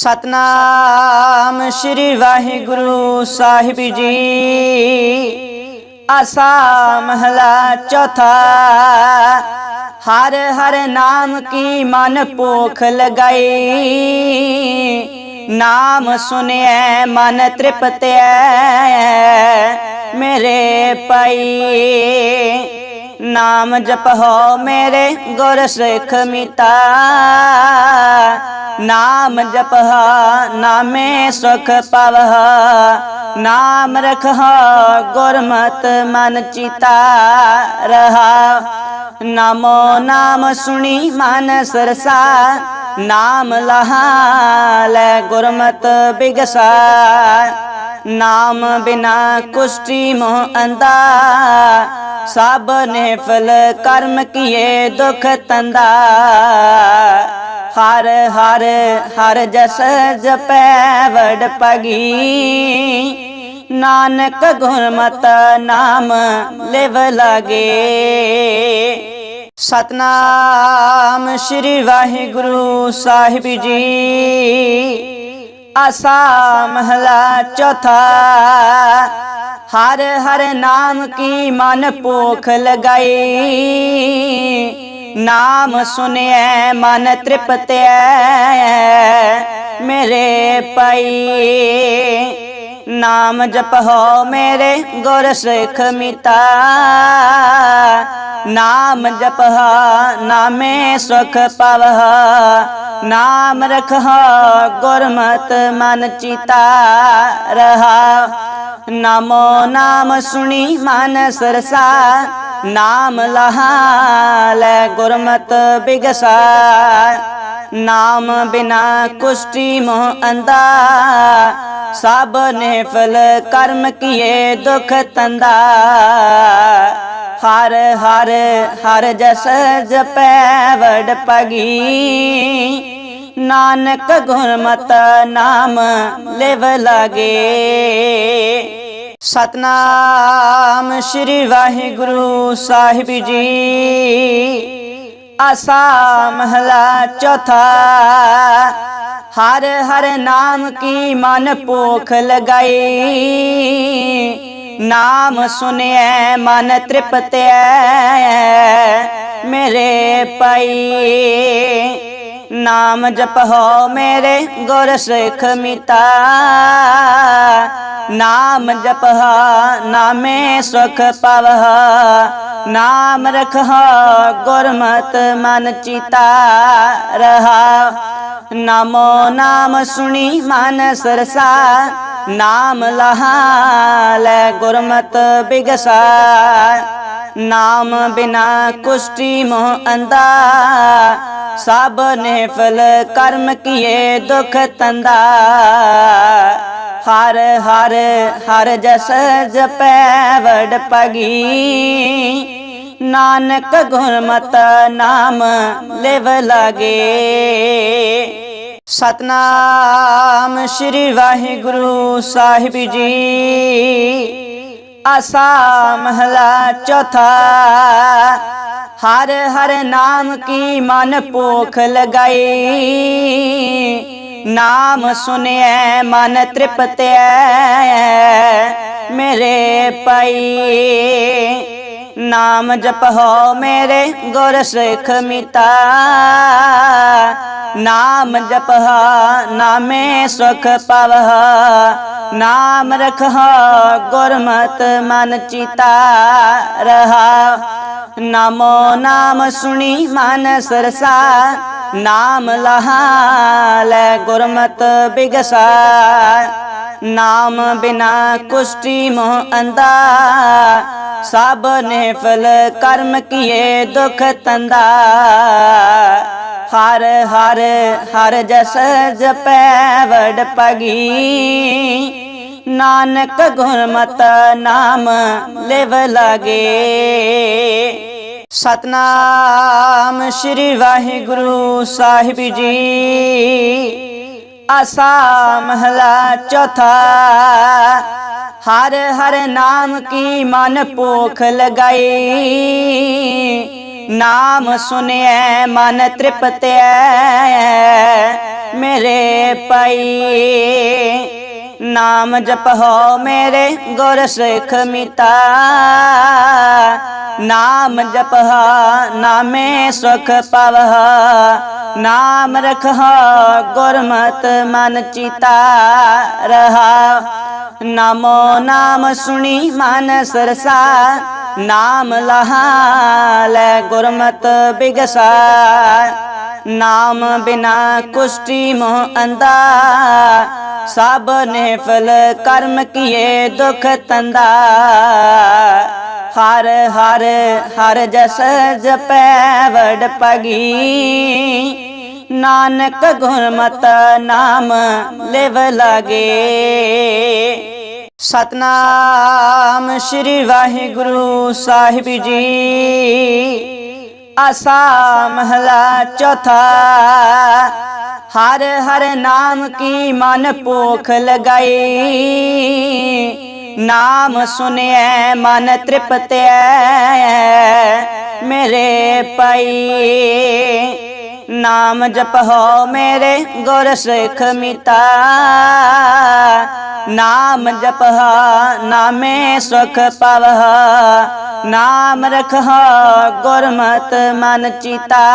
ਸਤਨਾਮ ਸ੍ਰੀ ਵਾਹਿਗੁਰੂ ਸਾਹਿਬ ਜੀ। ਆਸਾ ਮਹਲਾ ਚੌਥਾ। ਹਰ ਹਰ ਨਾਮ ਕੀ ਮਨ ਭੋਖ ਲਗਾਈ। ਨਾਮ ਸੁਨਿਐ, ਮਨ ਤ੍ਰਿਪਤਿਐ, ਮੇਰੇ ਪਈ ਨਾਮ ਜਪਹੁ ਮੇਰੇ ਗੁਰ ਸਿੱਖ ਮਿਤਾ। ਨਾਮ ਜਪਹਾ, ਨਾਮੇ ਸੁਖ ਪਵਹ। ਨਾਮ ਰਖਹ, ਗੁਰਮਤ ਮਨ ਚਿਤਾ ਰਹਾ। ਨਾਮੋ ਨਾਮ ਸੁਣੀ ਮਨ ਸਰਸਾ। ਨਾਮ ਲਹਾ, ਲੈ ਗੁਰਮਤ ਬਿਗਸਾ। ਨਾਮ ਬਿਨਾ ਕੁਸ਼ਟੀ ਮੋਹ ਅੰਦਾ ਸਭ ਨੇ ਫਲ ਕਰਮ ਕੀਏ ਦੁਖ ਤੰਦਾ। ਹਰ ਹਰ ਹਰ ਜਸ ਜਪੈ ਵਡ ਪਗੀ ਨਾਨਕ ਗੁਰਮਤ ਨਾਮ ਲਿਵ ਲਾਗੇ। ਸਤਨਾਮ ਸ੍ਰੀ ਵਾਹਿਗੁਰੂ ਸਾਹਿਬ ਜੀ। ਆਸਾ ਮਹਲਾ ਚੌਥਾ। ਹਰ ਹਰ ਨਾਮ ਕੀ ਮਨ ਭੋਖ ਲਗਾਈ। ਨਾਮ ਸੁਨਿਐ, ਮਨ ਤ੍ਰਿਪਤਿਐ, ਮੇਰੇ ਪਈ ਨਾਮ ਜਪਹੁ ਮੇਰੇ ਗੁਰ ਸਿੱਖ ਮਿਤਾ। ਨਾਮ ਜਪਹ ਨਾਮੇ ਸੁਖ ਪਵਹ ਨਾਮ ਰਖਹ ਗੁਰਮਤ ਮਨ ਚਿਤਾ ਰਹਾ। ਨਾਮੋ ਨਾਮ ਸੁਣੀ ਮਨ ਸਰਸਾ। ਨਾਮ ਲਹਾ ਲੈ ਗੁਰਮਤ ਬਿਗਸਾ। ਨਾਮ ਬਿਨਾ ਕੁਸ਼ਟੀ ਮੋਹ ਅੰਦਾ ਸਭ ਨੇ ਫਲ ਕਰਮ ਕੀਏ ਦੁਖ ਤੰਦਾ। ਹਰ ਹਰ ਹਰ ਜਸ ਜਪੈ ਵਡ ਪਗੀ ਨਾਨਕ ਗੁਰਮਤ ਨਾਮ ਲਿਵ ਲਾਗੇ। ਸਤਨਾਮ ਸ੍ਰੀ ਵਾਹਿਗੁਰੂ ਸਾਹਿਬ ਜੀ। ਆਸਾ ਮਹਲਾ ਚੌਥਾ। ਹਰ ਹਰ ਨਾਮ ਕੀ ਮਨ ਭੋਖ ਲਗਾਈ? ਨਾਮ ਸੁਨਿਐ, ਮਨ ਤ੍ਰਿਪਤਿਐ, ਮੇਰੇ ਪਈ ਨਾਮ ਜਪਹੁ ਮੇਰੇ ਗੁਰ ਸਿੱਖ ਮਿਤਾ। ਨਾਮ ਜਪਹਾ ਨਾਮੇ ਸੁਖ ਪਵਹਾ। ਨਾਮ ਰਖਹ ਗੁਰਮਤ ਮਨ ਚਿਤਾ ਰਹਾ। ਨਾਮੋ, ਨਾਮ ਸੁਣੀ ਮਨ ਸਰਸਾ, ਨਾਮ ਲਹਾ ਗੁਰਮਤ ਬਿਗਸਾ। ਨਾਮ ਬਿਨਾ ਕੁਸ਼ਟੀ ਮੋਹ ਅੰਦਾ ਸਭ ਨੇ ਫਲ ਕਰਮ ਕੀਏ ਦੁਖ ਤੰਦਾ। ਹਰ ਹਰ ਹਰ ਜਸ ਜਪੈ ਵਡ ਪਗੀ ਨਾਨਕ ਗੁਰਮਤ ਨਾਮ ਲਿਵ ਲਾਗੇ। ਸਤਨਾਮ ਸ੍ਰੀ ਵਾਹਿਗੁਰੂ ਸਾਹਿਬ ਜੀ। ਆਸਾ ਮਹਲਾ ਚੌਥਾ। ਹਰ ਹਰ ਨਾਮ ਕੀ ਮਨ ਭੋਖ ਲਗਾਈ। ਨਾਮ ਸੁਨਿਐ, ਮਨ ਤ੍ਰਿਪਤਿਐ, ਮੇਰੇ ਪਈ ਨਾਮ ਜਪਹੁ ਮੇਰੇ ਗੁਰ ਸਿੱਖ ਮਿਤਾ। ਨਾਮ ਜਪਹ ਨਾਮੇ ਸੁਖ ਪਵਹ ਨਾਮ ਰਖਹ ਗੁਰਮਤ ਮਨ ਚਿਤਾ ਰਹਾ। ਨਾਮੋ ਨਾਮ ਸੁਣੀ ਮਨ ਸਰਸਾ। ਨਾਮ ਲਹਾ ਲੈ ਗੁਰਮਤ ਬਿਗਸਾ। ਨਾਮ ਬਿਨਾ ਕੁਸ਼ਟੀ ਮੋਹ ਅੰਦਾ ਸਭ ਨੇ ਫਲ ਕਰਮ ਕੀਏ ਦੁਖ ਤੰਦਾ। ਹਰ ਹਰ ਹਰ ਜਸ ਜਪੈ ਵਡ ਪਗੀ ਨਾਨਕ ਗੁਰਮਤ ਨਾਮ ਲਿਵ ਲਾਗੇ। ਸਤਨਾਮ ਸ੍ਰੀ ਵਾਹਿਗੁਰੂ ਸਾਹਿਬ ਜੀ। ਆਸਾ ਮਹਲਾ ਚੌਥਾ। ਹਰ ਹਰ ਨਾਮ ਕੀ ਮਨ ਭੋਖ ਲਗਾਈ। ਨਾਮ ਸੁਨਿਐ, ਮਨ ਤ੍ਰਿਪਤਿਐ, ਮੇਰੇ ਪਈ ਨਾਮ ਜਪਹੁ ਮੇਰੇ ਗੁਰ ਸਿੱਖ ਮਿਤਾ। ਨਾਮ ਜਪਹ ਨਾਮੇ ਸੁਖ ਪਵਹ। ਨਾਮ ਰਖਹ ਗੁਰਮਤ ਮਨ ਚਿਤਾ ਰਹਾ। ਨਾਮੋ ਨਾਮ ਸੁਣੀ ਮਨ ਸਰਸਾ। ਨਾਮ ਲਹਾ ਲੈ ਗੁਰਮਤ ਬਿਗਸਾ ਨਾਮ ਬਿਨਾ ਕੁਸ਼ਟੀ ਮੋਹ ਅੰਦਾ ਸਭ ਨੇ ਫਲ ਕਰਮ ਕੀਏ ਦੁਖ ਤੰਦਾ। ਹਰ ਹਰ ਹਰ ਜਸ ਜਪੈ ਵਡ ਪਗੀ ਨਾਨਕ ਗੁਰਮਤ ਨਾਮ ਲਿਵ ਲਾਗੇ। ਸਤਨਾਮ ਸ੍ਰੀ ਵਾਹਿਗੁਰੂ ਸਾਹਿਬ ਜੀ। ਆਸਾ ਮਹਲਾ ਚੌਥਾ। ਹਰ ਹਰ ਨਾਮ ਕੀ ਮਨ ਭੋਖ ਲਗਾਈ। ਨਾਮ ਸੁਨਿਐ, ਮਨ ਤ੍ਰਿਪਤੈ ਮੇਰੇ ਪਈ ਨਾਮ ਜਪਹੁ ਮੇਰੇ ਗੁਰ ਸਿੱਖ ਮਿਤਾ। ਨਾਮ ਜਪਹਾ, ਨਾਮੇ ਸੁਖ ਪਵਹ। ਨਾਮ ਰਖਹ, ਗੁਰਮਤ ਮਨ ਚਿਤਾ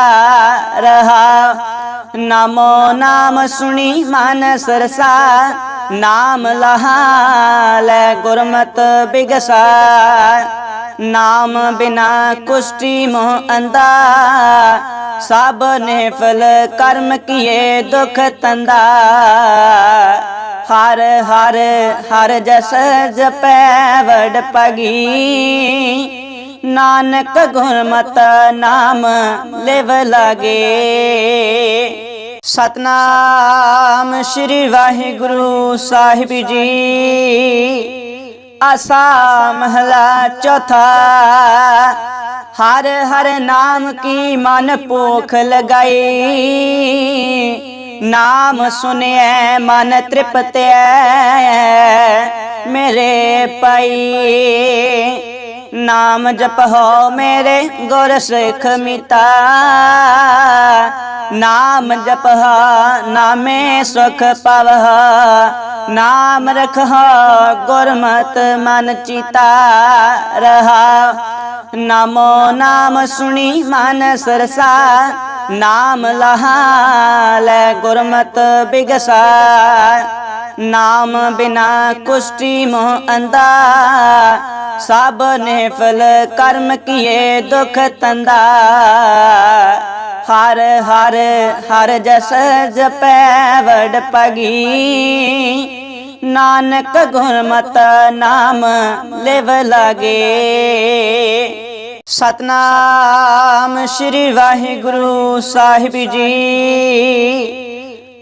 ਰਹਾ। ਨਾਮੋ ਨਾਮ ਸੁਣੀ ਮਨ ਸਰਸਾ। ਨਾਮ ਲਹਾ ਲੈ ਗੁਰਮਤਿ ਬਿਗਸਾ। ਨਾਮ ਬਿਨਾ ਕੁਸ਼ਟੀ ਮੋਹ ਅੰਦਾ ਸਭ ਨੇ ਫਲ ਕਰਮ ਕੀਏ ਦੁਖ ਤੰਦਾ। ਹਰ ਹਰ ਹਰ ਜਸ ਜਪੈ ਵਡ ਪਗੀ। ਨਾਨਕ ਗੁਰਮਤ ਨਾਮ ਲਿਵ ਲਾਗੇ। ਸਤਨਾਮ ਸ੍ਰੀ ਵਾਹਿਗੁਰੂ ਸਾਹਿਬ ਜੀ। ਆਸਾ ਮਹਲਾ ਚੌਥਾ। ਹਰ ਹਰ ਨਾਮ ਕੀ ਮਨ ਭੋਖ ਲਗਾਈ? ਨਾਮ ਸੁਨਿਐ ਮਨ ਤ੍ਰਿਪਤੈ ਮੇਰੇ ਪਈ। ਨਾਮ ਜਪਹੁ ਮੇਰੇ ਗੁਰ ਸਿੱਖ ਮਿਤਾ। ਨਾਮ ਜਪਹ ਨਾਮੇ ਸੁਖ ਪਵਹ। ਨਾਮ ਰਖਹ ਗੁਰਮਤਿ ਮਨ ਚਿਤਾ। ਰਹਾ। ਨਾਮੋ ਨਾਮ ਸੁਣੀ ਮਨ ਸਰਸਾ, ਨਾਮ ਲਹਾ ਲੈ ਬਿਗਸਾ। ਨਾਮ ਬਿਨਾ ਕੁਸ਼ਟੀ ਮੋਹ ਅੰਦਾ ਸਭ ਨੇ ਫਲ ਕਰਮ ਕੀਏ ਦੁਖ ਤੰਦਾ। ਹਰ ਹਰ ਹਰ ਜਸ ਜਪੈ ਵਡ ਪਗੀ ਨਾਨਕ ਗੁਰਮਤ ਨਾਮ ਲਿਵ ਲਾਗੇ। ਸਤਨਾਮ ਸ੍ਰੀ ਵਾਹਿਗੁਰੂ ਸਾਹਿਬ ਜੀ।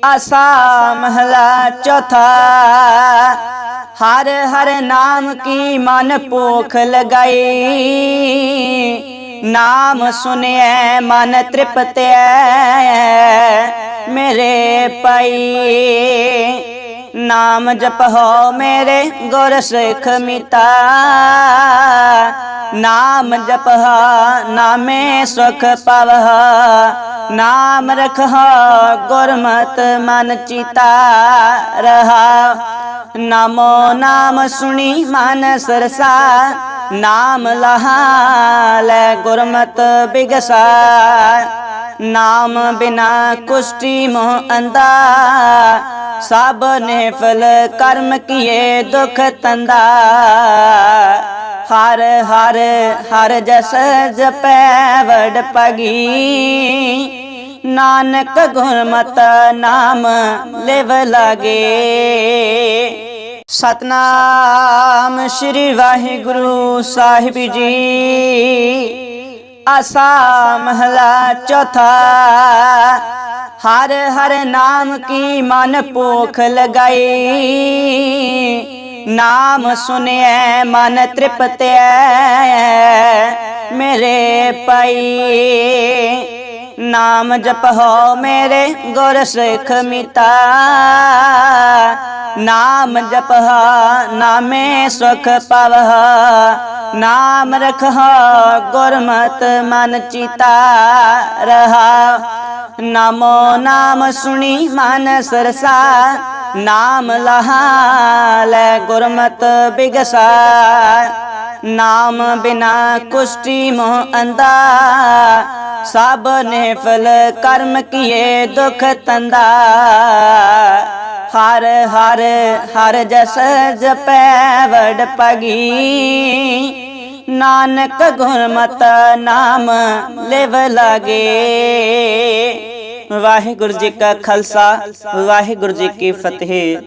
ਆਸਾ ਮਹਲਾ ਚੌਥਾ। ਹਰ ਹਰ ਨਾਮ ਕੀ ਮਨ ਭੋਖ ਲਗਾਈ। ਨਾਮ ਸੁਨਿਐ, ਮਨ ਤ੍ਰਿਪਤੈ ਮੇਰੇ ਪਈ ਨਾਮ ਜਪਹੁ ਮੇਰੇ ਗੁਰ ਸਿੱਖ ਮਿਤਾ। ਨਾਮ ਜਪਹ ਨਾਮੇ ਸੁਖ ਪਵਹ। ਨਾਮ ਰਖਹ ਗੁਰਮਤ ਮਨ ਚਿਤਾ ਰਹਾ। ਨਾਮੋ ਨਾਮ ਸੁਣੀ ਮਨ ਸਰਸਾ। ਨਾਮ ਲਹਾ ਲੈ ਗੁਰਮਤਿ ਬਿਗਸਾ। ਨਾਮ ਬਿਨਾ ਕੁਸ਼ਟੀ ਮੋਹ ਅੰਦਾ ਸਭ ਨੇ ਫਲ ਕਰਮ ਕੀਏ ਦੁਖ ਤੰਦਾ। ਹਰ ਹਰ ਹਰ ਜਸ ਜਪੈ ਵਡ ਪਗੀ ਨਾਨਕ ਗੁਰਮਤ ਨਾਮ ਲਿਵ ਲਾਗੇ। ਸਤਨਾਮ ਸ੍ਰੀ ਵਾਹਿਗੁਰੂ ਸਾਹਿਬ ਜੀ। ਆਸਾ ਮਹਲਾ ਚੌਥਾ। ਹਰ ਹਰ ਨਾਮ ਕੀ ਮਨ ਭੋਖ ਲਗਾਈ। ਨਾਮ ਸੁਨਿਐ, ਮਨ ਤ੍ਰਿਪਤੈ ਮੇਰੇ ਪਈ ਨਾਮ ਜਪਹੁ ਮੇਰੇ ਗੁਰ ਸਿੱਖ ਮਿਤਾ। ਨਾਮ ਜਪਹ, ਨਾਮੇ ਸੁਖ ਪਵਹ। ਨਾਮ ਰਖੋ ਗੁਰਮਤ ਮਨ ਚਿਤਾ ਰਹਾ। ਨਾਮੋ ਨਾਮ ਸੁਣੀ ਮਨ ਸਰਸਾ। ਨਾਮ ਲਹਾ ਲੈ ਗੁਰਮਤ ਬਿਗਸਾ। ਨਾਮ ਬਿਨਾ ਕੁਸ਼ਟੀ ਮੋਹ ਅੰਦਾ ਸਭ ਨੇ ਫਲ ਕਰਮ ਕੀਏ ਦੁਖ ਤੰਦਾ। ਹਰ ਹਰ ਹਰ ਜਸ ਜਪੈ ਵਡ ਪਗੀ ਨਾਨਕ ਗੁਰਮਤਿ ਨਾਮ ਲਿਵ ਲਾਗੇ। ਵਾਹਿਗੁਰੂ ਜੀ ਕਾ ਖਾਲਸਾ, ਵਾਹਿਗੁਰੂ ਜੀ ਕੀ ਫਤਿਹ।